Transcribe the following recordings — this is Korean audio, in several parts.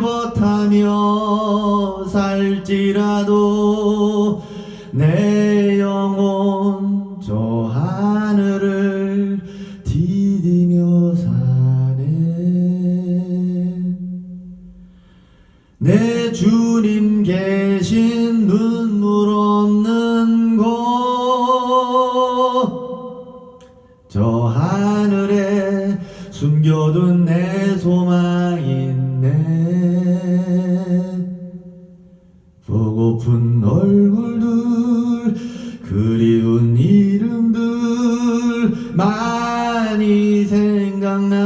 버타며 살지라도 내 많이 생각나.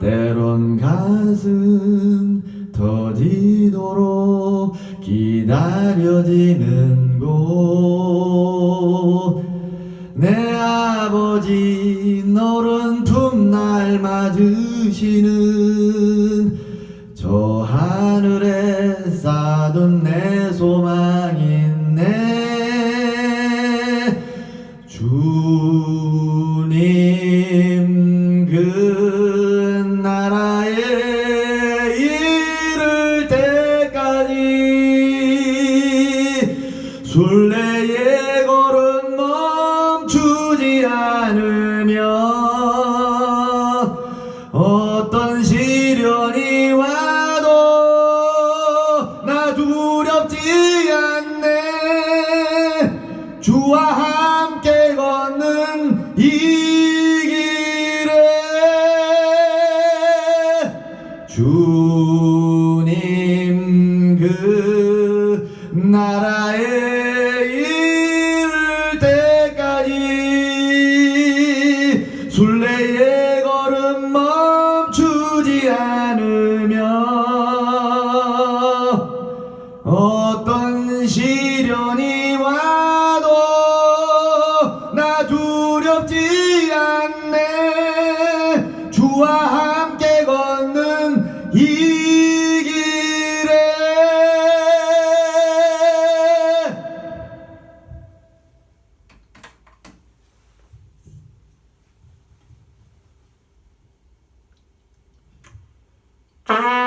때론 가슴 터지도록 기다려지는 곳. 내 아버지 너른 품날 맞으시는 순례의 걸음 멈추지 않으며 어떤 시련이 와도 나 두렵지 않네. 주와 함께 걷는 이 길에 주님 그 나라에 어떤 시련이 와도 나 두렵지 않네. 주와 함께 걷는 이 길에 아